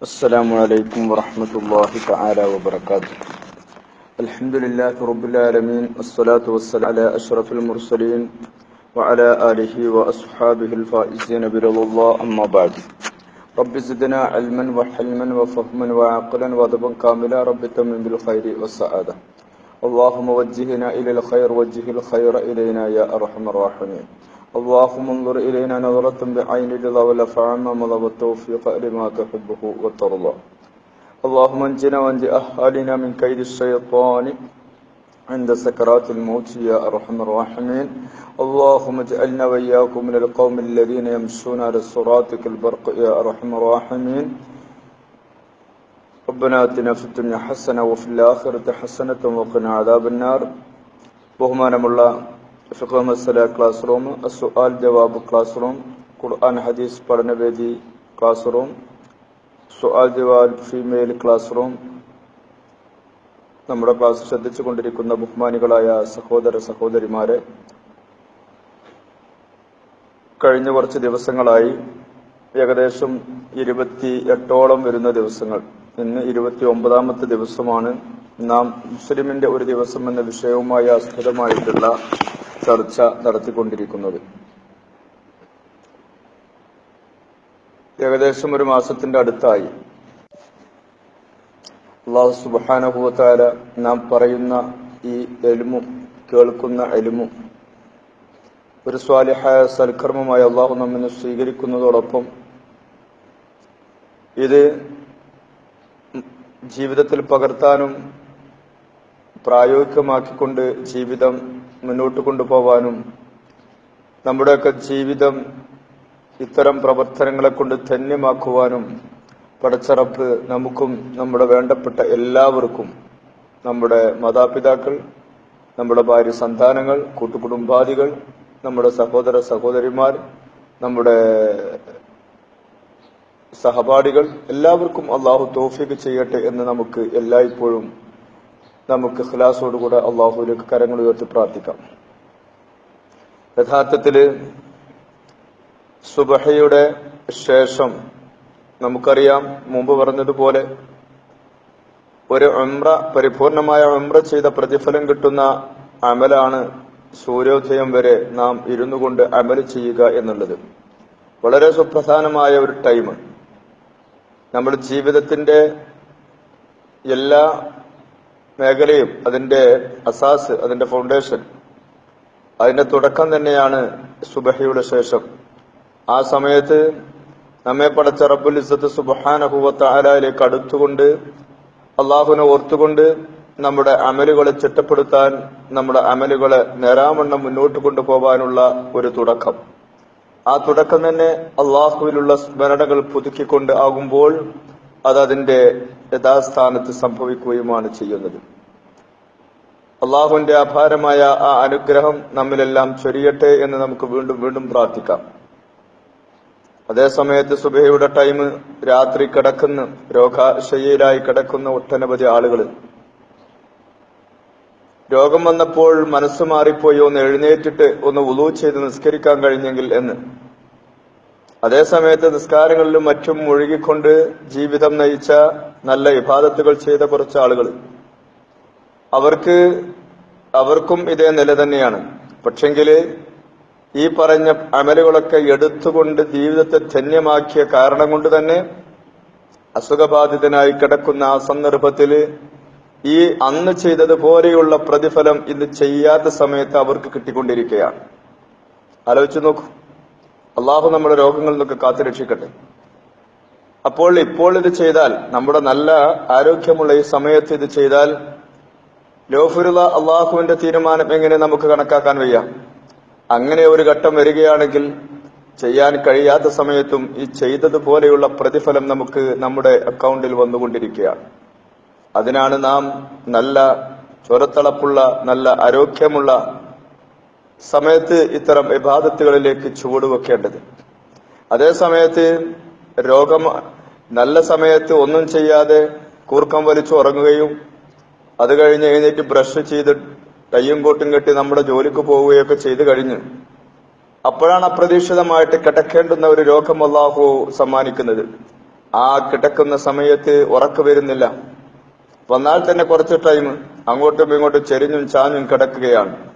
السلام عليكم ورحمة الله تعالى وبركاته. الحمد لله رب العالمين والصلاة والسلام على أشرف المرسلين وعلى آله وأصحابه الفائزين برضا الله أما بعد. رب زدنا علما وحلما وفهما وعقلا وأدبا كاملا رب تمن بالخير والسعادة. اللهم وجهنا إلى الخير وجه الخير إلينا يا أرحم الراحمين. اللهم انظر إلينا نظرة بعين الرضا والأفعام مضى والتوفيق لما تحبه وترضى اللهم انجنا وانج أهالنا من كيد الشيطان عند سكرات الموت يا أرحم الراحمين اللهم اجعلنا وإياكم من القوم الذين يمشون على الصراط كالبرق يا أرحم الراحمين ربنا آتنا في الدنيا حسنة وفي الآخرة حسنة وقنا عذاب النار ബഹുമാനമുള്ള ഫിഖ് മസല ക്ലാസ് റൂം സുആൽ ജവാബ് ക്ലാസ് റൂം ഖുർആൻ ഹദീസ് പഠനവേദി ക്ലാസ് റൂം സുആൽ ജവാബ് ഫീമെയിൽ ക്ലാസ് റൂം നമ്മുടെ ക്ലാസ് ശ്രദ്ധിച്ചു കൊണ്ടിരിക്കുന്ന ബഹുമാനികളായ സഹോദര സഹോദരിമാരെ കഴിഞ്ഞ കുറച്ച് ദിവസങ്ങളായി ഏകദേശം ഇരുപത്തി എട്ടോളം വരുന്ന ദിവസങ്ങൾ. ഇന്ന് ഇരുപത്തി ഒമ്പതാമത്തെ ദിവസമാണ്. നാം മുസ്ലിമിന്റെ ഒരു ദിവസം എന്ന വിഷയവുമായി ആസ്പദമായിട്ടുള്ള ചർച്ച നടത്തിക്കൊണ്ടിരിക്കുന്നത്. ഏകദേശം ഒരു മാസത്തിന്റെ അടുത്തായി. അള്ളാഹു സുബാനുഭവത്താല നാം പറയുന്ന ഈ എലുമും കേൾക്കുന്ന എലുമും ഒരു സ്വാലിഹായ സൽക്കർമ്മമായി അള്ളാഹു നമ്മിനെ സ്വീകരിക്കുന്നതോടൊപ്പം ഇത് ജീവിതത്തിൽ പകർത്താനും പ്രായോഗികമാക്കിക്കൊണ്ട് ജീവിതം മുന്നോട്ട് കൊണ്ടുപോവാനും നമ്മുടെയൊക്കെ ജീവിതം ഇത്തരം പ്രവർത്തനങ്ങളെ കൊണ്ട് ധന്യമാക്കുവാനും പടച്ചറപ്പ് നമുക്കും നമ്മുടെ വേണ്ടപ്പെട്ട എല്ലാവർക്കും നമ്മുടെ മാതാപിതാക്കൾ നമ്മുടെ ഭാര്യ സന്താനങ്ങൾ കൂട്ടുകുടുംബാദികൾ നമ്മുടെ സഹോദര സഹോദരിമാർ നമ്മുടെ സഹപാഠികൾ എല്ലാവർക്കും അള്ളാഹു തോഫിക്ക് ചെയ്യട്ടെ എന്ന് നമുക്ക് എല്ലായ്പ്പോഴും നമുക്ക് ഖിലാസോടുകൂടെ അള്ളാഹുലേക്ക് കരങ്ങൾ ഉയർത്തി പ്രാർത്ഥിക്കാം. യഥാർത്ഥത്തിൽ സുബഹയുടെ ശേഷം നമുക്കറിയാം മുമ്പ് പറഞ്ഞതുപോലെ ഒരു ഉംറ പരിപൂർണമായ ഉംറ ചെയ്ത പ്രതിഫലം കിട്ടുന്ന അമലാണ് സൂര്യോദയം വരെ നാം ഇരുന്നു കൊണ്ട് അമൽ ചെയ്യുക എന്നുള്ളത്. വളരെ സുപ്രധാനമായ ഒരു ടൈം നമ്മുടെ ജീവിതത്തിന്റെ എല്ലാ മേഖലയും അതിന്റെ അസാസ് അതിന്റെ ഫൗണ്ടേഷൻ അതിന്റെ തുടക്കം തന്നെയാണ് സുബഹയുടെ ശേഷം. ആ സമയത്ത് നമ്മെ പടച്ച റബ്ബുൽ ഇസത്ത് സുബഹാനഹുവത്ത ആലയിലേക്ക് അടുത്തുകൊണ്ട് അള്ളാഹുവിനെ ഓർത്തുകൊണ്ട് നമ്മുടെ അമലുകളെ ചിട്ടപ്പെടുത്താൻ നമ്മുടെ അമലുകളെ നേരാമണ്ണം മുന്നോട്ട് കൊണ്ടുപോകാനുള്ള ഒരു തുടക്കം. ആ തുടക്കം തന്നെ അള്ളാഹുവിലുള്ള സ്മരണകൾ പുതുക്കിക്കൊണ്ട് ആകുമ്പോൾ അത് അതിന്റെ യഥാസ്ഥാനത്ത് സംഭവിക്കുകയുമാണ് ചെയ്യുന്നത്. അള്ളാഹുവിന്റെ അപാരമായ ആ അനുഗ്രഹം നമ്മിലെല്ലാം ചൊരിയട്ടെ എന്ന് നമുക്ക് വീണ്ടും വീണ്ടും പ്രാർത്ഥിക്കാം. അതേസമയത്ത് സുബഹയുടെ ടൈം രാത്രി കിടക്കുന്ന രോഗാശയിലായി കിടക്കുന്ന ഒട്ടനവധി ആളുകൾ രോഗം വന്നപ്പോൾ മനസ്സ് മാറിപ്പോയി ഒന്ന് എഴുന്നേറ്റിട്ട് ഒന്ന് ഉളു ചെയ്ത് നിസ്കരിക്കാൻ കഴിഞ്ഞെങ്കിൽ എന്ന്. അതേസമയത്ത് നിസ്കാരങ്ങളിലും മറ്റും മുഴുകിക്കൊണ്ട് ജീവിതം നയിച്ച നല്ല വിഭാഗത്തുകൾ ചെയ്ത കുറച്ച് ആളുകൾ. അവർക്ക് അവർക്കും ഇതേ നില തന്നെയാണ്. പക്ഷെങ്കിൽ ഈ പറഞ്ഞ അമലുകളൊക്കെ എടുത്തുകൊണ്ട് ജീവിതത്തെ ധന്യമാക്കിയ കാരണം കൊണ്ട് തന്നെ അസുഖബാധിതനായി കിടക്കുന്ന ആ സന്ദർഭത്തിൽ ഈ അന്ന് ചെയ്തതുപോലെയുള്ള പ്രതിഫലം ഇന്ന് ചെയ്യാത്ത സമയത്ത് അവർക്ക് കിട്ടിക്കൊണ്ടിരിക്കുകയാണ്. ആലോചിച്ചു നോക്കൂ. അള്ളാഹു നമ്മുടെ രോഗങ്ങളിൽ നിന്നൊക്കെ കാത്തുരക്ഷിക്കട്ടെ അപ്പോൾ ഇപ്പോൾ ഇത് ചെയ്താൽ നമ്മുടെ നല്ല ആരോഗ്യമുള്ള ഈ സമയത്ത് ഇത് ചെയ്താൽ ലോഫുരുള്ള അള്ളാഹുവിന്റെ തീരുമാനം എങ്ങനെ നമുക്ക് കണക്കാക്കാൻ വയ്യ? അങ്ങനെ ഒരു ഘട്ടം വരികയാണെങ്കിൽ ചെയ്യാൻ കഴിയാത്ത സമയത്തും ഈ ചെയ്തതുപോലെയുള്ള പ്രതിഫലം നമുക്ക് നമ്മുടെ അക്കൗണ്ടിൽ വന്നുകൊണ്ടിരിക്കുകയാണ് അതിനാണ് നാം നല്ല ചൊരത്തളപ്പുള്ള നല്ല ആരോഗ്യമുള്ള സമയത്ത് ഇത്തരം വിവാദത്തുകളിലേക്ക് ചുവടുവെക്കേണ്ടത് അതേ സമയത്ത് രോഗം നല്ല സമയത്ത് ഒന്നും ചെയ്യാതെ കൂർക്കം വലിച്ചു ഉറങ്ങുകയും അത് കഴിഞ്ഞ് എഴുന്നേറ്റ് ബ്രഷ് ചെയ്ത് കയ്യും കോട്ടും കെട്ടി നമ്മുടെ ജോലിക്ക് പോവുകയൊക്കെ ചെയ്തു കഴിഞ്ഞ് അപ്പോഴാണ് അപ്രതീക്ഷിതമായിട്ട് കിടക്കേണ്ടുന്ന ഒരു രോഗം അള്ളാഹു സമ്മാനിക്കുന്നത്. ആ കിടക്കുന്ന സമയത്ത് ഉറക്ക വരുന്നില്ല. വന്നാൽ തന്നെ കുറച്ച് ടൈം അങ്ങോട്ടും ഇങ്ങോട്ടും ചെരിഞ്ഞും ചാഞ്ഞും കിടക്കുകയാണ്.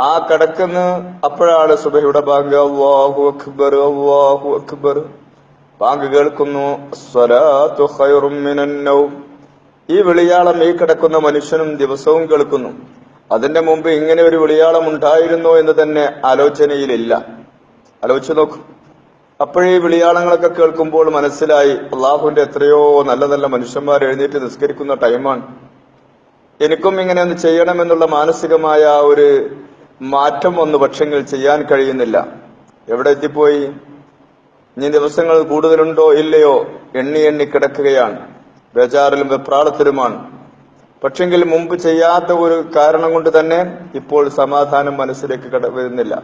ആ കിടക്കുന്ന. അപ്പോഴാണ് സുബഹയുടെ ബാങ്ക് അള്ളാഹു അക്ബർ അള്ളാഹു അക്ബർ. ബാങ്ക് കേൾക്കുന്നു. ഈ വിളിയാളം ഈ കിടക്കുന്ന മനുഷ്യനും ദിവസവും കേൾക്കുന്നു. അതിന്റെ മുമ്പ് ഇങ്ങനെ ഒരു വിളിയാളം ഉണ്ടായിരുന്നോ എന്ന് തന്നെ ആലോചനയിലില്ല. ആലോചിച്ച് നോക്കും. അപ്പോഴേ വിളിയാളങ്ങളൊക്കെ കേൾക്കുമ്പോൾ മനസ്സിലായി അള്ളാഹുവിന്റെ എത്രയോ നല്ല നല്ല മനുഷ്യന്മാർ എഴുന്നേറ്റ് നിസ്കരിക്കുന്ന ടൈമാണ്. എനിക്കും ഇങ്ങനെ ഒന്ന് ചെയ്യണമെന്നുള്ള മാനസികമായ ഒരു മാറ്റം ഒന്ന് പക്ഷങ്ങൾ ചെയ്യാൻ കഴിയുന്നില്ല. എവിടെ എത്തിപ്പോയി? ഇനി ദിവസങ്ങൾ കൂടുതലുണ്ടോ ഇല്ലയോ എണ്ണി എണ്ണി കിടക്കുകയാണ്. ബേജാറിലും വെപ്രാളത്തിലുമാണ്. പക്ഷെങ്കിൽ മുമ്പ് ചെയ്യാത്ത ഒരു കാരണം കൊണ്ട് തന്നെ ഇപ്പോൾ സമാധാനം മനസ്സിലേക്ക് കട വരുന്നില്ല.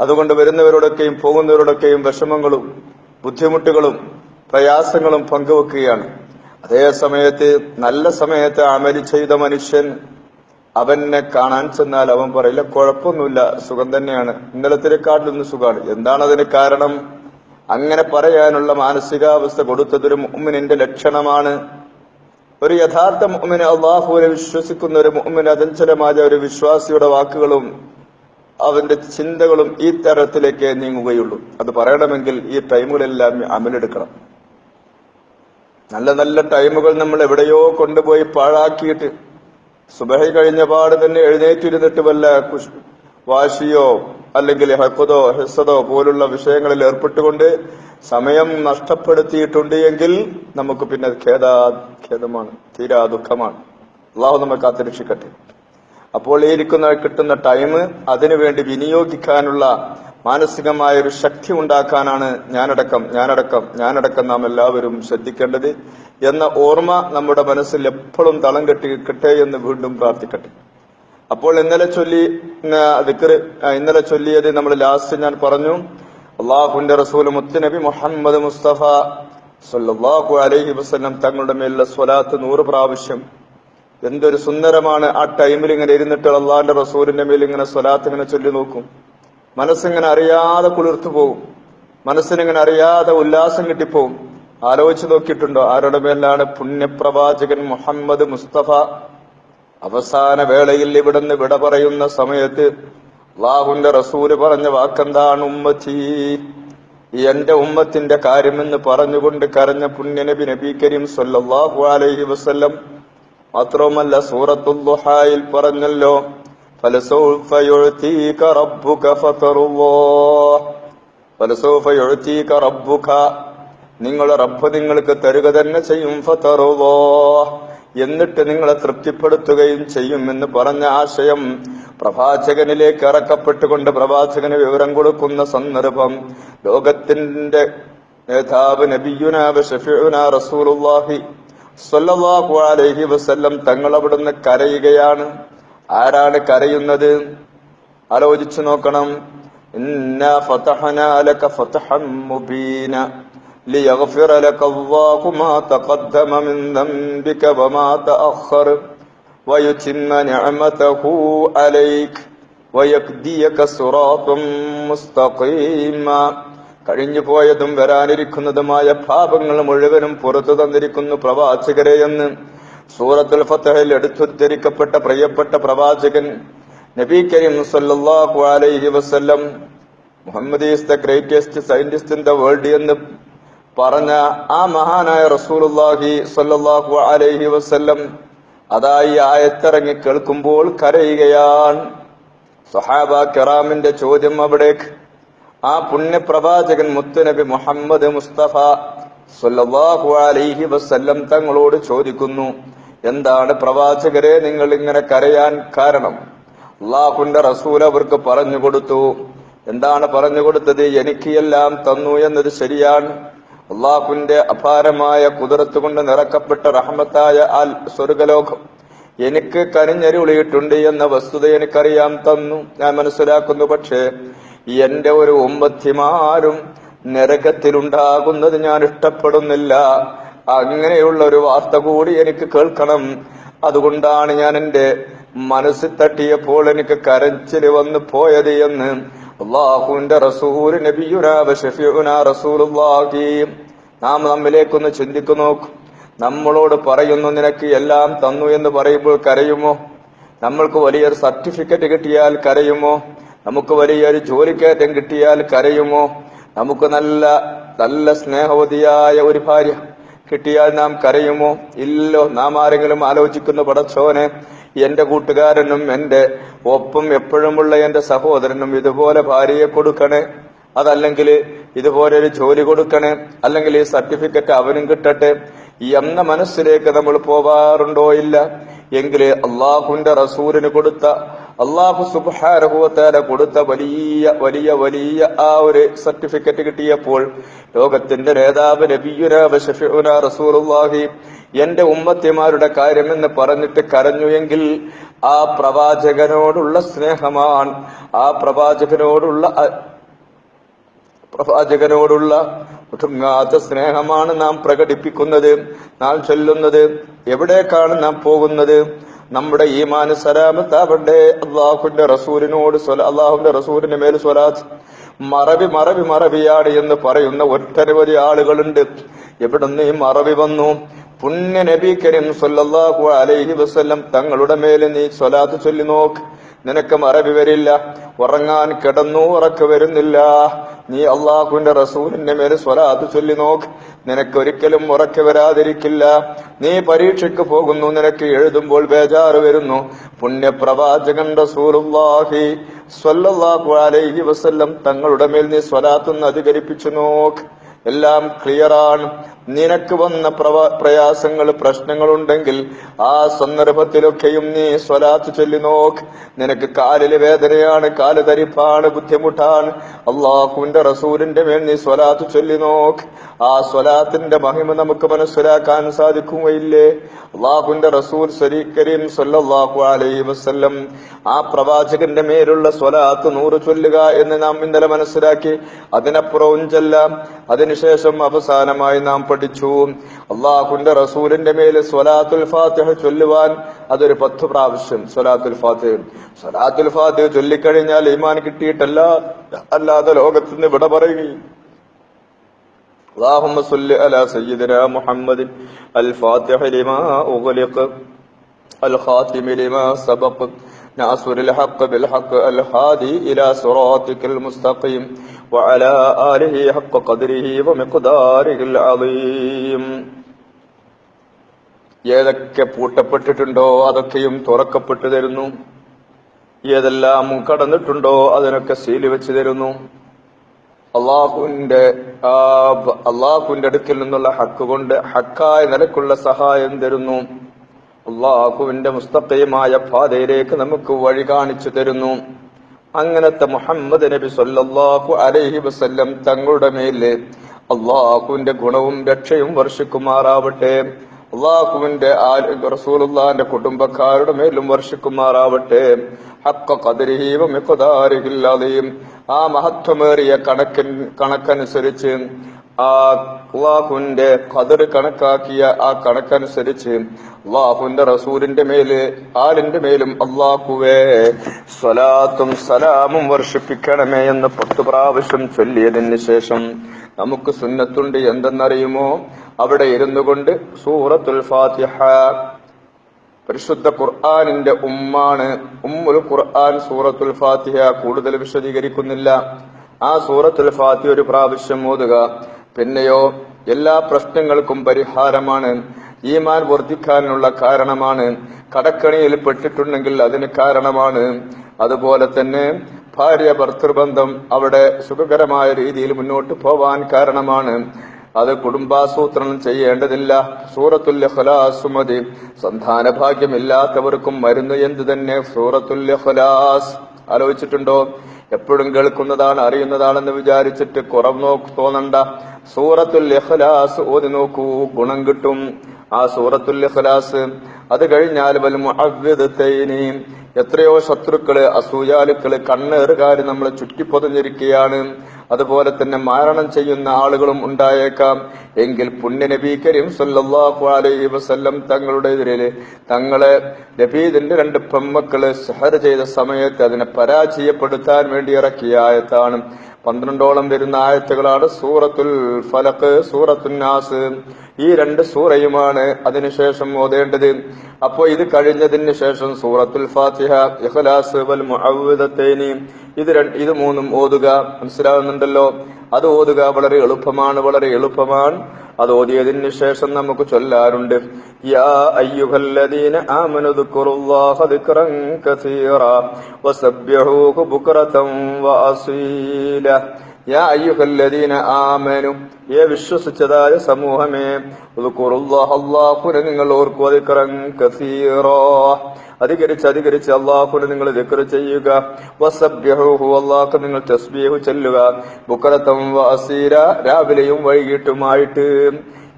അതുകൊണ്ട് വരുന്നവരോടൊക്കെയും പോകുന്നവരോടൊക്കെയും വിഷമങ്ങളും ബുദ്ധിമുട്ടുകളും പ്രയാസങ്ങളും പങ്കുവെക്കുകയാണ്. അതേ സമയത്ത് നല്ല സമയത്ത് അമലി ചെയ്ത മനുഷ്യൻ അവനെ കാണാൻ ചെന്നാൽ അവൻ പറയില്ല കുഴപ്പമൊന്നുമില്ല സുഖം തന്നെയാണ്. ഇന്നലത്തിനെക്കാട്ടിലൊന്ന് സുഖമാണ്. എന്താണ് അതിന് കാരണം? അങ്ങനെ പറയാനുള്ള മാനസികാവസ്ഥ കൊടുത്തതൊരു മുമ്മിനിന്റെ ലക്ഷണമാണ്. ഒരു യഥാർത്ഥ മുമ്മിന് അള്ളാഹുവിനെ വിശ്വസിക്കുന്ന ഒരു മുമ്മിന് അതഞ്ചലമായ ഒരു വിശ്വാസിയുടെ വാക്കുകളും അവന്റെ ചിന്തകളും ഈ തരത്തിലേക്ക് നീങ്ങുകയുള്ളൂ. അത് പറയണമെങ്കിൽ ഈ ടൈമുകളെല്ലാം അമലെടുക്കണം. നല്ല നല്ല ടൈമുകൾ നമ്മൾ എവിടെയോ കൊണ്ടുപോയി പാഴാക്കിയിട്ട് സുബഹി കഴിഞ്ഞ പാട് തന്നെ എഴുന്നേറ്റിരുന്നിട്ട് വല്ല വാശിയോ അല്ലെങ്കിൽ ഹക്കുതോ ഹിസ്സതോ പോലുള്ള വിഷയങ്ങളിൽ ഏർപ്പെട്ടുകൊണ്ട് സമയം നഷ്ടപ്പെടുത്തിയിട്ടുണ്ട് എങ്കിൽ നമുക്ക് പിന്നെ ഖേദാ ഖേദമാണ് തീരാ ദുഃഖമാണ്. അള്ളാഹു നമ്മെ കാത്തിരക്ഷിക്കട്ടെ. അപ്പോൾ ഈ ഇരിക്കുന്ന കിട്ടുന്ന ടൈം അതിനുവേണ്ടി വിനിയോഗിക്കാനുള്ള മാനസികമായ ഒരു ശക്തി ഉണ്ടാക്കാനാണ് ഞാനടക്കം ഞാനടക്കം ഞാനടക്കം നാം എല്ലാവരും ശ്രദ്ധിക്കേണ്ടത്. എന്ന ഓർമ്മ നമ്മുടെ മനസ്സിൽ എപ്പോഴും തളം കെട്ടി കിട്ടേ എന്ന് വീണ്ടും പ്രാർത്ഥിക്കട്ടെ. അപ്പോൾ ഇന്നലെ ചൊല്ലി ദിക്കറ് ഇന്നലെ ചൊല്ലിയത് നമ്മൾ ലാസ്റ്റ് ഞാൻ പറഞ്ഞു അള്ളാഹുന്റെ റസൂൽ മുത്തുനബി മുഹമ്മദ് മുസ്തഫ സല്ലാഹു അലൈഹി വസ്ലം തങ്ങളുടെ മേലുള്ള സ്വലാത്ത് നൂറ് പ്രാവശ്യം. എന്തൊരു സുന്ദരമാണ് ആ ടൈമിൽ ഇങ്ങനെ ഇരുന്നിട്ട് അള്ളാഹിന്റെ റസൂലിന്റെ മേൽ ഇങ്ങനെ സ്വലാത്ത് ഇങ്ങനെ ചൊല്ലി നോക്കും. മനസ്സിങ്ങനെ അറിയാതെ കുളിർത്തു പോകും മനസ്സിനിങ്ങനെ അറിയാതെ ഉല്ലാസം കിട്ടിപ്പോവും. ആലോചിച്ച് നോക്കിയിട്ടുണ്ടോ? ആരുടെ മേലാണ് പുണ്യപ്രവാചകൻ മുഹമ്മദ് മുസ്തഫ? അവസാന വേളയിൽ ഇവിടുന്ന് വിട പറയുന്ന സമയത്ത് അള്ളാഹുന്റെ റസൂൽ പറഞ്ഞ വാക്കെന്താണ് ഉമ്മച്ചി എന്റെ ഉമ്മത്തിന്റെ കാര്യമെന്ന് പറഞ്ഞുകൊണ്ട് കരഞ്ഞ പുണ്യനബി നബി കരീം സല്ലാഹു അലൈഹി വസല്ലം മാത്രവുമല്ല സൂറത്തുൽ ദുഹായിൽ പറഞ്ഞല്ലോ ഫലസൗഫ നിങ്ങളെ റബ്ബ് നിങ്ങൾക്ക് തരുക തന്നെ ചെയ്യും. ഫതറുവോ. എന്നിട്ട് നിങ്ങളെ തൃപ്തിപ്പെടുത്തുകയും ചെയ്യും എന്ന് പറഞ്ഞ ആശയം പ്രവാചകനിലേക്ക് ഇറക്കപ്പെട്ടുകൊണ്ട് പ്രവാചകന് വിവരം കൊടുക്കുന്ന സന്ദർഭം. ലോകത്തിന്റെ നേതാവ് നബിയുന ഷഫീന റസൂലുള്ളാഹി സ്വല്ലല്ലാഹു അലൈഹി വസല്ലം തങ്ങൾ അവിടുന്ന് കരയുകയാണ്. ആരാണ് കരയുന്നത്? ആലോചിച്ചു നോക്കണം. ഇന്ന ഫതഹന ലക ഫതഹൻ മുബീന. ليغفر لك الله ما تقدم من ذنبك وما تأخر ويتم نعمته عليك ويهديك صراطا مستقيما കഴിഞ്ഞു പോയതും വരാനിരിക്കുന്നതുമായ പാപങ്ങൾ മുഴുവനും പുറത്തു തന്നിരിക്കുന്നു പ്രവാചകരെ എന്ന് സൂറത്തുൽ ഫത്തഹിൽ എടുത്തുദ്ധരിക്കപ്പെട്ട പ്രിയപ്പെട്ട പ്രവാചകൻ നബി കരീം സല്ലല്ലാഹു അലൈഹി വസല്ലം Muhammad is the greatest scientist in the world എന്ന് പറഞ്ഞ ആ മഹാനായ റസൂലുള്ളാഹി സല്ലാഹു അലൈഹി വസല്ലം അതായി ആയത്തിറങ്ങി കേൾക്കുമ്പോൾ കരയുകയാണ്. സഹാബ കറാമിന്റെ ചോദ്യം അവിടേക്ക്. ആ പുണ്യപ്രവാചകൻ മുത്തുനബി മുഹമ്മദ് മുസ്തഫ സല്ലാഹു അലൈഹി വസ്ല്ലം തങ്ങളോട് ചോദിക്കുന്നു എന്താണ് പ്രവാചകരെ നിങ്ങൾ ഇങ്ങനെ കരയാൻ കാരണം? അള്ളാഹുന്റെ റസൂൽ അവർക്ക് പറഞ്ഞു കൊടുത്തു എന്താണ് പറഞ്ഞു കൊടുത്തത്? എനിക്ക് എല്ലാം തന്നു എന്നത് ശരിയാണ്. അള്ളാഹുവിന്റെ അപാരമായ കുതിരത്ത് കൊണ്ട് നിറക്കപ്പെട്ട റഹമത്തായ ആൽ സ്വർഗലോകം എനിക്ക് കനിഞ്ഞരുളിയിട്ടുണ്ട് എന്ന വസ്തുത എനിക്കറിയാം തന്നു. ഞാൻ മനസ്സിലാക്കുന്നു പക്ഷേ എന്റെ ഒരു ഉമ്മത്തിമാരും നരകത്തിലുണ്ടാകുന്നത് ഞാൻ ഇഷ്ടപ്പെടുന്നില്ല. അങ്ങനെയുള്ള ഒരു വാർത്ത കൂടി എനിക്ക് കേൾക്കണം. അതുകൊണ്ടാണ് ഞാൻ എന്റെ മനസ്സിൽ തട്ടിയപ്പോൾ എനിക്ക് കരച്ചിൽ വന്നു പോയത് എന്ന് അള്ളാഹുവിന്റെ റസൂൽ നബിയുനാ റസൂലുള്ളാഹി. നാം നമ്മിലേക്കൊന്ന് ചിന്തിക്കു നോക്കൂ. നമ്മളോട് പറയുന്നു നിനക്ക് എല്ലാം തന്നു എന്ന് പറയുമ്പോൾ കരയുമോ? നമ്മൾക്ക് വലിയൊരു സർട്ടിഫിക്കറ്റ് കിട്ടിയാൽ കരയുമോ? നമുക്ക് വലിയൊരു ജോലിക്കയറ്റം കിട്ടിയാൽ കരയുമോ? നമുക്ക് നല്ല നല്ല സ്നേഹവതിയായ ഒരു ഭാര്യ കിട്ടിയാൽ നാം കരയുമോ? ഇല്ലോ നാം ആരെങ്കിലും ആലോചിക്കുന്നു പടച്ചോനെ എന്റെ കൂട്ടുകാരനും എന്റെ ഒപ്പം എപ്പോഴുമുള്ള എന്റെ സഹോദരനും ഇതുപോലെ ഭാര്യയെ കൊടുക്കണേ. അതല്ലെങ്കിൽ ഇതുപോലെ ഒരു ജോലി കൊടുക്കണേ. അല്ലെങ്കിൽ ഈ സർട്ടിഫിക്കറ്റ് അവനും കിട്ടട്ടെ എന്ന മനസ്സിലേക്ക് നമ്മൾ പോവാറുണ്ടോ ഇല്ല. എങ്കിൽ അള്ളാഹുന്റെ റസൂലിന് കൊടുത്ത അള്ളാഹു സുബാരഹുവത്താര കൊടുത്ത വലിയ വലിയ വലിയ ആ ഒരു സർട്ടിഫിക്കറ്റ് കിട്ടിയപ്പോൾ ലോകത്തിന്റെ നേതാവ് നബിയുന റസൂലുള്ളാഹി എന്റെ ഉമ്മത്തിമാരുടെ കാര്യമെന്ന് പറഞ്ഞിട്ട് കരഞ്ഞു എങ്കിൽ ആ പ്രവാചകനോടുള്ള സ്നേഹമാണ്. ആ പ്രവാചകനോടുള്ള പ്രവാചകനോടുള്ള ഒതുങ്ങാത്ത സ്നേഹമാണ് നാം പ്രകടിപ്പിക്കുന്നത് നാം ചൊല്ലുന്നത്. എവിടേക്കാണ് നാം പോകുന്നത്? നമ്മുടെ ഈമാന് സലാമത്താവട്ടെ. അള്ളാഹുന്റെ റസൂലിനോട് അള്ളാഹുന്റെ റസൂലിന്റെ മേൽ സ്വലാത്ത്. മറവി മറവി മറവിയാണ് എന്ന് പറയുന്ന ഒട്ടനവധി ആളുകളുണ്ട്. എവിടുന്ന് ഈ മറവി വന്നു? പുണ്യ നബി കരീം സല്ലല്ലാഹു അലൈഹി വസ്ല്ലം തങ്ങളുടെ മേൽ നീ സ്വലാത്ത് ചൊല്ലി നോക്ക്. നിനക്ക് മറവി വരില്ല. ഉറങ്ങാൻ കിടന്നു ഉറക്ക വരുന്നില്ല. നീ അള്ളാഹുവിന്റെ റസൂലിന്റെ മേൽ സ്വലാത്ത് ചൊല്ലി നോക്ക്. നിനക്ക് ഒരിക്കലും ഉറക്ക വരാതിരിക്കില്ല. നീ പരീക്ഷയ്ക്ക് പോകുന്നു. നിനക്ക് എഴുതുമ്പോൾ ബേജാറ് വരുന്നു. പുണ്യപ്രവാചകൻ റസൂലുള്ളാഹി സ്വല്ലല്ലാഹു അലൈഹി വസല്ലം തങ്ങളുടെ മേൽ നീ സ്വലാത്തുനിന്ന് അധികരിപ്പിച്ചു നോക്ക്. എല്ലാം ക്ലിയറാണ് നിനക്ക് വന്ന പ്രയാസങ്ങൾ പ്രശ്നങ്ങളുണ്ടെങ്കിൽ ആ സന്ദർഭത്തിലൊക്കെയും നീ സ്വലാത്ത് ചൊല്ലി നോക്ക്. നിനക്ക് കാലിൽ വേദനയാണ് കാൽ തരിപ്പാണ് ബുദ്ധിമുട്ടാണ്. അള്ളാഹുവിന്റെ റസൂലിന്റെ മേൽ നീ സ്വലാത്ത് ചൊല്ലി നോക്ക്. ആ സ്വലാത്തിന്റെ മഹിമ നമുക്ക് മനസ്സിലാക്കാൻ സാധിക്കുകയില്ലേ? അള്ളാഹുവിന്റെ റസൂൽ സരി കരീം സല്ലാഹു അലൈഹി വസല്ലം ആ പ്രവാചകന്റെ മേലുള്ള സ്വലാത്ത് നൂറ് ചൊല്ലുക എന്ന് നാം ഇന്നലെ മനസ്സിലാക്കി. അതിനപ്പുറവും ചെല്ലാം അതിനുശേഷം അവസാനമായി നാം പഠിച്ചു അള്ളാഹുന്റെ റസൂലിന്റെ മേൽ സ്വലാത്തുൽ ഫാത്തിഹ ചൊല്ലുവാൻ അതൊരു പത്ത് പ്രാവശ്യം സ്വലാത്തുൽ ഫാത്തിഹ സ്വലാത്തുൽ ഫാത്തിഹ ചൊല്ലിക്കഴിഞ്ഞാൽ ഈമാൻ കിട്ടിയിട്ടല്ല അല്ലാതെ ലോകത്തിന് വിട പറയുകയും اللهم صل على سيدنا محمد الفاتح لما أغلق الخاتم لما سبق ناصر الحق بالحق الهادي إلى صراطك المستقيم وعلى آله حق قدره ومقداره العظيم ഏതൊക്കെ പൂട്ടപ്പെട്ടിട്ടുണ്ടോ അതൊക്കെയും തുറക്കപ്പെട്ടു തരുന്നു ഏതെല്ലാം കടന്നിട്ടുണ്ടോ അതിനൊക്കെ സീല് വെച്ച് തരുന്നു അള്ളാഹുവിന്റെ ആ ബ- അള്ളാഹുവിന്റെ അടുക്കൽ നിന്നുള്ള ഹക്ക് കൊണ്ട് ഹക്കായ നിലക്കുള്ള സഹായം തരുന്നു അള്ളാഹുവിന്റെ മുസ്തഖയുമായ പാതയിലേക്ക് നമുക്ക് വഴി കാണിച്ചു തരുന്നു. അങ്ങനത്തെ മുഹമ്മദ് നബി സൊല്ലാഹു അലൈഹി വസല്ലം തങ്ങളുടെ മേൽ അള്ളാഹുവിന്റെ ഗുണവും രക്ഷയും വർഷിക്കുമാറാവട്ടെ. അള്ളാഹുവിന്റെ റസൂലുള്ളാന്റെ കുടുംബക്കാരുടെ മേലും വർഷിക്കുമാറാവട്ടെ. ഹക്ക കതിരീവം ആ മഹത്വമേറിയ കണക്കിൻ കണക്കനുസരിച്ച് ആ അള്ളാഹുന്റെ ഖദർ കണക്കാക്കിയ ആ കണക്കനുസരിച്ച് അള്ളാഹുന്റെ റസൂലിന്റെ മേൽ ആലിന്റെ മേലും അള്ളാഹുവേ സ്വലാത്തും സലാമും വർഷിപ്പിക്കണമേ എന്ന് പത്ത് പ്രാവശ്യം ചൊല്ലിയതിന് ശേഷം നമുക്ക് സുന്നത്തുണ്ട് എന്തെന്നറിയുമോ? അവിടെ ഇരുന്നു കൊണ്ട് സൂറത്തുൽ ഫാത്തിഹ പരിശുദ്ധ ഖുർആാനിന്റെ ഉമ്മാണ് ഉമ്മുൽ ഖുർആൻ സൂറത്തുൽ ഫാത്തിഹ കൂടുതൽ വിശദീകരിക്കുന്നില്ല. ആ സൂറത്തുൽ ഫാത്തിഹ ഒരു പ്രാവശ്യം ഓതുക. പിന്നെയോ എല്ലാ പ്രശ്നങ്ങൾക്കും പരിഹാരമാണ്. ഈമാൻ വർദ്ധിക്കാനുള്ള കാരണമാണ്. കടക്കണിയിൽ പെട്ടിട്ടുണ്ടെങ്കിൽ അതിന് കാരണമാണ്. അതുപോലെ തന്നെ ഭാര്യ ഭർത്തൃബന്ധം അവിടെ സുഖകരമായ രീതിയിൽ മുന്നോട്ട് പോവാൻ കാരണമാണ്. അത് കുടുംബാസൂത്രണം ചെയ്യേണ്ടതില്ല. സൂറത്തുൽ ഇഖ്ലാസ് മതി. സന്താന ഭാഗ്യമില്ലാത്തവർക്കും മരുന്ന് എന്ത് തന്നെ സൂറത്തുൽ ഇഖ്ലാസ്. ആലോചിച്ചിട്ടുണ്ടോ? എപ്പോഴും കേൾക്കുന്നതാണ് അറിയുന്നതാണെന്ന് വിചാരിച്ചിട്ട് കുറവ് നോക്ക് തോന്നണ്ട. സൂറത്തുൽ ഇഖ്ലാസ് ഓതി നോക്കൂ ഗുണം കിട്ടും. ആ സൂറത്തുൽ ഇഖ്ലാസ് അത് കഴിഞ്ഞാൽ വൽ മുഅവ്വിദത്തൈനി എത്രയോ ശത്രുക്കൾ അസൂയാലുക്കൾ കണ്ണേറുകാര് നമ്മളെ ചുറ്റിപ്പൊതഞ്ഞിരിക്കുകയാണ്. അതുപോലെ തന്നെ മാരണം ചെയ്യുന്ന ആളുകളും ഉണ്ടായേക്കാം. എങ്കിൽ പുണ്യ നബി കരീം സല്ലല്ലാഹു അലൈഹി വസല്ലം തങ്ങളുടെ എതിരിൽ തങ്ങളെ നബീദിന്റെ രണ്ട് പെമ്മക്കൾ സഹർ ചെയ്ത സമയത്ത് അതിനെ പരാജയപ്പെടുത്താൻ വേണ്ടി ഇറക്കിയ ആയത്താണ്. പന്ത്രണ്ടോളം വരുന്ന ആയത്തുകളാണ് സൂറത്തുൽ ഫലക്ക് സൂറത്തുൽ നാസ്. ഈ രണ്ട് സൂറയുമാണ് അതിനുശേഷം ഓതേണ്ടത്. അപ്പോ ഇത് കഴിഞ്ഞതിന് ശേഷം സൂറത്തുൽ ഫാത്തിഹ ഇഖ്ലാസ് വൽ മുഅവ്വിദത്തൈനി ഇത് ഇത് മൂന്നും ഓതുക. മനസ്സിലാവുന്നുണ്ടല്ലോ അത് ഓതുക വളരെ എളുപ്പമാണ് വളരെ എളുപ്പമാണ്. അത് ഓതിയതിന് ശേഷം നമുക്ക് ചൊല്ലാറുണ്ട്. യാ അയ്യുഹല്ലദീന ബുക്റതൻ ആമനു. ഏ വിശ്വസിച്ചതായ സമൂഹമേ അള്ളാഹുനെ നിങ്ങൾ ഓർക്കുക ദിക്റൻ കസീറോ. അധികരിച്ച് അധികരിച്ച് അള്ളാഹുനെ നിങ്ങൾ ദിക്ർ ചെയ്യുക. വസബ്യഹുഹു അള്ളാഹ് നിങ്ങൾ തസ്ബീഹു ചെല്ലുക. ബുക്കറത്തം വസീര രാവിലെയും വൈകിട്ടുമായിട്ട്.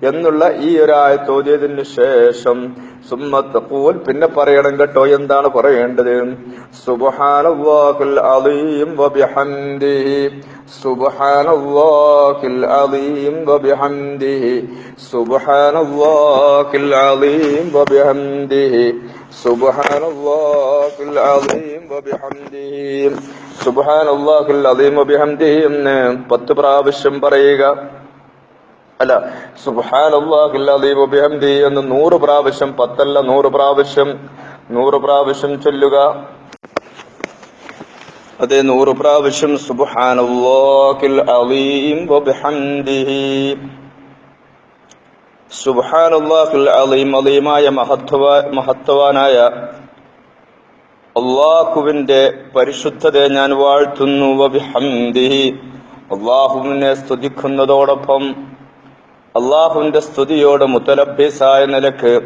എന്നുള്ള ഈ ഒരു ആയത്തോതിയതിന് ശേഷം സുമ്മത്തൂൽ പിന്നെ പറയണം കേട്ടോ എന്താണ് പറയേണ്ടത്? സുബ്ഹാനല്ലാഹിൽ അലീം വബിഹംദിഹി സുബ്ഹാനല്ലാഹിൽ അലീം വബിഹംദിഹി സുബ്ഹാനല്ലാഹിൽ അലീം വബിഹംദിഹി സുബ്ഹാനല്ലാഹിൽ അലീം വബിഹംദിഹി സുബ്ഹാനല്ലാഹിൽ അലീം വബിഹംദിഹി എന്ന് പത്ത് പ്രാവശ്യം പറയുക. അല്ല വബിഹംദിഹി എന്ന് നൂറ് പ്രാവശ്യം പത്തല്ല നൂറ് പ്രാവശ്യം നൂറ് പ്രാവശ്യം ചൊല്ലുക. അതെ നൂറ് പ്രാവശ്യം സുബ്ഹാനല്ലാഹിൽ അലീം വബിഹംദിഹി സുബ്ഹാനല്ലാഹിൽ അലീം അലീമായ മഹത്വ മഹത്വവാനായ അള്ളാഹുവിന്റെ പരിശുദ്ധതയെ ഞാൻ വാഴ്ത്തുന്നു അള്ളാഹുവിനെ സ്തുതിക്കുന്നതോടൊപ്പം അള്ളാഹുവിന്റെ സ്തുതിയോട് മുത്തലഭ്യസായ നിലയ്ക്ക്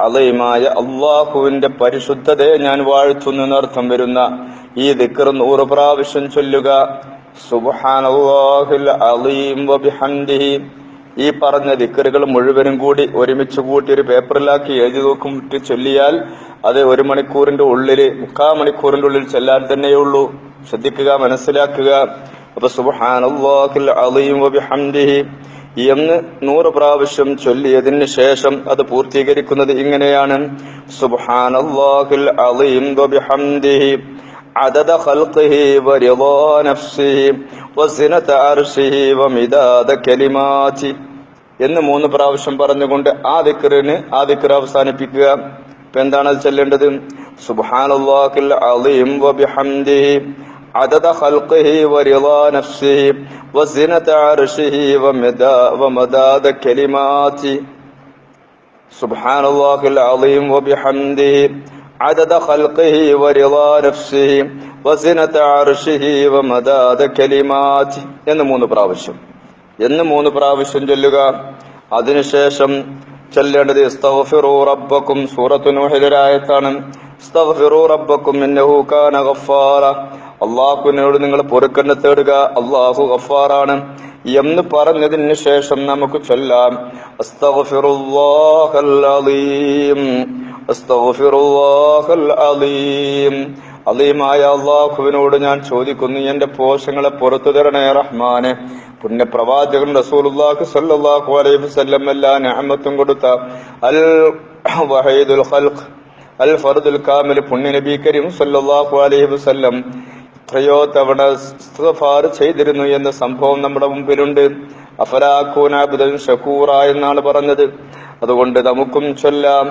അലയുമായ അള്ളാഹുവിന്റെ പരിശുദ്ധതയെ ഞാൻ വാഴ്ത്തുന്നു എന്നർത്ഥം വരുന്ന ഈ ദിക്കർ നൂറ് പ്രാവശ്യം ചൊല്ലുക. അലീം വബിഹംദിഹി. ഈ പറഞ്ഞ ദിക്കറുകൾ മുഴുവനും കൂടി ഒരുമിച്ച് കൂട്ടി ഒരു പേപ്പറിലാക്കി എഴുതി നോക്കും ചൊല്ലിയാൽ അത് ഒരു മണിക്കൂറിന്റെ ഉള്ളിൽ മുക്കാൽ മണിക്കൂറിന്റെ ഉള്ളിൽ ചെല്ലാൻ തന്നെയുള്ളൂ ശ്രദ്ധിക്കുക മനസ്സിലാക്കുക. അപ്പൊ സുബ്ഹാനല്ലാഹിൽ അലീം വബിഹംദിഹി. എന്ന് നൂറ് പ്രാവശ്യം ചൊല്ലിയതിന് ശേഷം അത് പൂർത്തീകരിക്കുന്നത് ഇങ്ങനെയാണ് സുബ്ഹാനല്ലാഹിൽ അലീം വബിഹംദിഹി عدد خلقه ورضا نفسه وزنة عرشه ومداد كلماته എന്ന് മൂന്ന് പ്രാവശ്യം പറഞ്ഞുകൊണ്ട് ആ ദിക്കറിന് ആ ദിക്കർ അവസാനിപ്പിക്കുക ഇപ്പൊ എന്താണ് അത് ചെല്ലേണ്ടത് സുബ്ഹാനല്ലാഹിൽ അലീം വബിഹംദിഹി عدد خلقه ورضا نفسه وزنة عرشه ومدا ومداد كلماته سبحان الله العظيم وبحمده عدد خلقه ورضا نفسه وزنة عرشه ومداد كلماته എന്ന് മൂന്ന് പ്രാവശ്യം എന്ന് മൂന്ന് പ്രാവശ്യം ചൊല്ലുക അതിനുശേഷം ചൊല്ലേണ്ടത് ഇസ്തഗ്ഫിറു റബ്ബക്കും സൂറത്തു നൂഹിലൊരായത്താണ് ഇസ്തഗ്ഫിറു റബ്ബക്കും ഇന്നഹു കാന ഗഫാറ അള്ളാഹുവിനോട് നിങ്ങൾ പൊറുക്കണ്ണ തേടുക. അള്ളാഹു ഗഫാറാണ്. എന്ന് പറഞ്ഞതിന് ശേഷം നമുക്ക് ചൊല്ലാം. അലീമായ അള്ളാഹുവിനോട് ഞാൻ ചോദിക്കുന്നു എന്റെ പോഷങ്ങളെ പുറത്തു തരണേ റഹ്മാനെ. പുണ്യപ്രവാചകൻ റസൂലുള്ളാഹി സ്വല്ലല്ലാഹു അലൈഹി വസല്ലം എല്ലാ നിഅമത്തും കൊടുത്ത അൽ വഹീദുൽ ഖൽഖ് അൽ ഫർദുൽ കാമിൽ പുണ്യ നബി കരീം സല്ലല്ലാഹു അലൈഹി വസല്ലം എത്രയോ തവണ ചെയ്തിരുന്നു എന്ന സംഭവം നമ്മുടെ മുമ്പിലുണ്ട്. അഫലാഖൂനാബുദൻ ഷക്കൂറ എന്നാണ് പറഞ്ഞത്. അതുകൊണ്ട് നമുക്കും ചൊല്ലാം.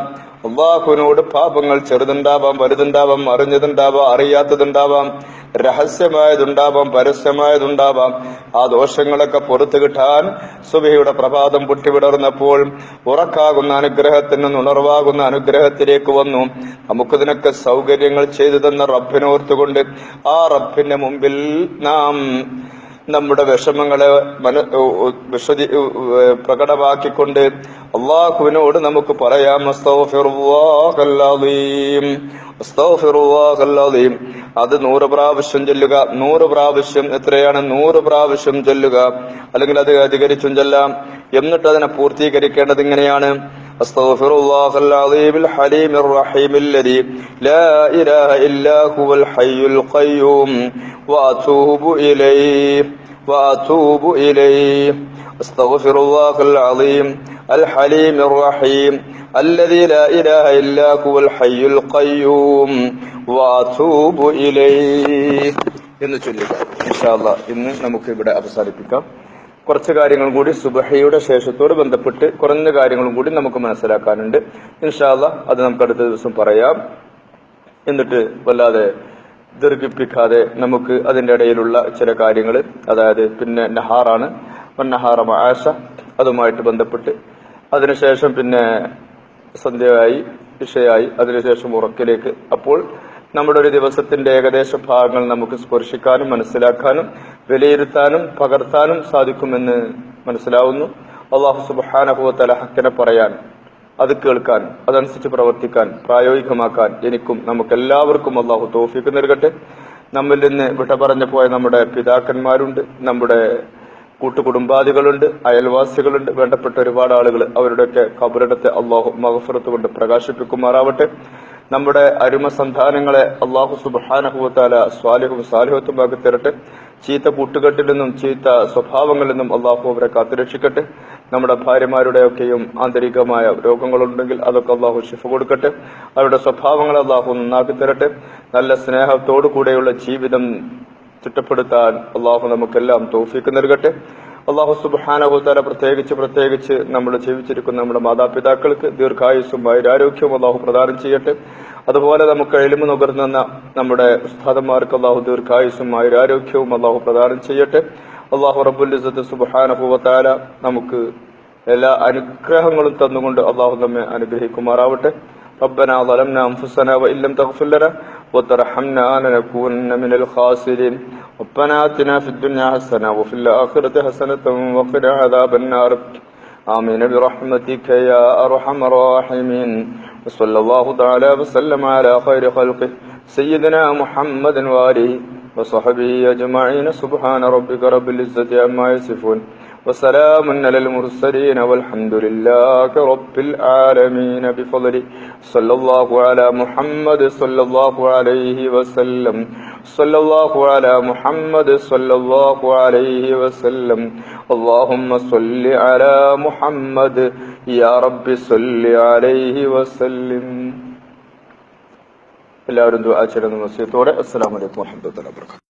അള്ളാഹുവിനോട് പാപങ്ങൾ ചെറുതുണ്ടാവാം വലുതുണ്ടാവാം അറിഞ്ഞതുണ്ടാവാം അറിയാത്തതുണ്ടാവാം രഹസ്യമായതുണ്ടാവാം പരസ്യമായതുണ്ടാവാം. ആ ദോഷങ്ങളൊക്കെ പുറത്തു കിട്ടാൻ സുബിയുടെ പ്രഭാതം പൊട്ടിവിടർന്നപ്പോൾ ഉറക്കാകുന്ന അനുഗ്രഹത്തിന് ഉണർവാകുന്ന അനുഗ്രഹത്തിലേക്ക് വന്നു. നമുക്കിതിനൊക്കെ സൗകര്യങ്ങൾ ചെയ്തു തന്ന റബ്ബിനോർത്തുകൊണ്ട് ആ റബ്ബിന്റെ മുമ്പിൽ നാം നമ്മുടെ വിഷമങ്ങളെ മന വിശദി പ്രകടമാക്കിക്കൊണ്ട് അള്ളാഹുവിനോട് നമുക്ക് പറയാം അത് നൂറ് പ്രാവശ്യം ചൊല്ലുക. നൂറ് പ്രാവശ്യം എത്രയാണ്? നൂറ് പ്രാവശ്യം ചൊല്ലുക. അല്ലെങ്കിൽ അത് അധികരിച്ചും ചെല്ലാം. എന്നിട്ട് അതിനെ പൂർത്തീകരിക്കേണ്ടത് ഇങ്ങനെയാണ്. أستغفر الله العظيم الحليم الرحيم الذي لا إله إلا هو الحي القيوم وأتوب إليه وأتوب إليه أستغفر الله العظيم الحليم الرحيم الذي لا إله إلا هو الحي القيوم وأتوب إليه എന്ന് ചൊല്ലുക ഇൻഷാല്ല ഇന്ന് നമുക്ക് ഇവിടെ അവസാനിപ്പിക്കാം കുറച്ച് കാര്യങ്ങളും കൂടി സുബഹയുടെ ശേഷത്തോട് ബന്ധപ്പെട്ട് കുറഞ്ഞ കാര്യങ്ങളും കൂടി നമുക്ക് മനസ്സിലാക്കാനുണ്ട്. ഇൻഷാല്ല അത് നമുക്ക് അടുത്ത ദിവസം പറയാം. എന്നിട്ട് വല്ലാതെ ദീർഘിപ്പിക്കാതെ നമുക്ക് അതിന്റെ ഇടയിലുള്ള ചില കാര്യങ്ങൾ അതായത് പിന്നെ നഹാറാണ്. നഹാറ ആശ അതുമായിട്ട് ബന്ധപ്പെട്ട്. അതിനുശേഷം പിന്നെ സന്ധ്യയായി ഇഷയായി അതിനുശേഷം ഉറക്കിലേക്ക്. അപ്പോൾ നമ്മുടെ ഒരു ദിവസത്തിന്റെ ഏകദേശ ഭാഗങ്ങൾ നമുക്ക് സ്പർശിക്കാനും മനസ്സിലാക്കാനും വിലയിരുത്താനും പകർത്താനും സാധിക്കുമെന്ന് മനസ്സിലാവുന്നു. അള്ളാഹു സുബാനഹുവത്തല ഹക്കനെ പറയാൻ അത് കേൾക്കാൻ അതനുസരിച്ച് പ്രവർത്തിക്കാൻ പ്രായോഗികമാക്കാൻ എനിക്കും നമുക്ക് എല്ലാവർക്കും അള്ളാഹു തോഫിക്ക് നൽകട്ടെ. നമ്മിൽ നിന്ന് വിട്ട പറഞ്ഞു പോയ നമ്മുടെ പിതാക്കന്മാരുണ്ട് നമ്മുടെ കൂട്ടുകുടുംബാദികളുണ്ട് അയൽവാസികളുണ്ട് വേണ്ടപ്പെട്ട ഒരുപാട് ആളുകൾ അവരുടെയൊക്കെ കബറിടത്തെ അള്ളാഹു മഹഫറത്ത് കൊണ്ട് പ്രകാശിപ്പിക്കുമാറാവട്ടെ. നമ്മുടെ അരുമ സന്താനങ്ങളെ അള്ളാഹു സുബാനഹുവത്താല സ്വാലിഹും സാലിഹത്തുമാക്കി തരട്ടെ ചീത്ത കൂട്ടുകെട്ടിൽ നിന്നും ചീത്ത സ്വഭാവങ്ങളിൽ നിന്നും അള്ളാഹു അവരെ കാത്തുരക്ഷിക്കട്ടെ. നമ്മുടെ ഭാര്യമാരുടെയൊക്കെയും ആന്തരികമായ രോഗങ്ങളുണ്ടെങ്കിൽ അതൊക്കെ അള്ളാഹു ഷിഫ കൊടുക്കട്ടെ. അവരുടെ സ്വഭാവങ്ങളെ അള്ളാഹു നന്നാക്കി തരട്ടെ നല്ല സ്നേഹത്തോടു കൂടെയുള്ള ജീവിതം ചിട്ടപ്പെടുത്താൻ അള്ളാഹു നമുക്കെല്ലാം തോഫിക്ക് നൽകട്ടെ. അള്ളാഹു സുബാനഹുത്താല പ്രത്യേകിച്ച് പ്രത്യേകിച്ച് നമ്മൾ ജീവിച്ചിരിക്കുന്ന നമ്മുടെ മാതാപിതാക്കൾക്ക് ദീർഘായുസ്സും വൈരാരോഗ്യവും അള്ളാഹു പ്രദാനം ചെയ്യട്ടെ അതുപോലെ നമുക്ക് എളിമ നുകർന്നെന്ന നമ്മുടെ ഉസ്താദന്മാർക്ക് അള്ളാഹു ദീർഘായുസ്സും വൈരാരോഗ്യവും അള്ളാഹു പ്രദാനം ചെയ്യട്ടെ അള്ളാഹു റബുലിസത്ത് സുബാനഹുവത്താല നമുക്ക് എല്ലാ അനുഗ്രഹങ്ങളും തന്നുകൊണ്ട് അള്ളാഹു നമ്മെ അനുഗ്രഹിക്കുമാറാവട്ടെ ربنا ظلمنا أنفسنا وإن لم تغفر لنا وترحمنا لنكونن من الخاسرين ربنا آتنا في الدنيا حسنة وفي الآخرة حسنة وقنا عذاب النار آمين برحمتك يا أرحم الراحمين وصلى الله تعالى وسلم على خير خلقه سيدنا محمد وآله وصحبه أجمعين سبحان ربك رب العزة عما يصفون وسلام على المرسلين والحمد لله رب العالمين بفضله صلى الله على محمد صلى الله عليه وسلم صلى الله على محمد صلى الله عليه وسلم اللهم صل على محمد يا رب صل عليه وسلم എല്ലാവരും ദുആ ചെയ്യുന്ന വസിയത്തോടെ അസ്സലാമു അലൈക്കും വറഹ്മത്തുള്ളാഹി വബറകാതുഹു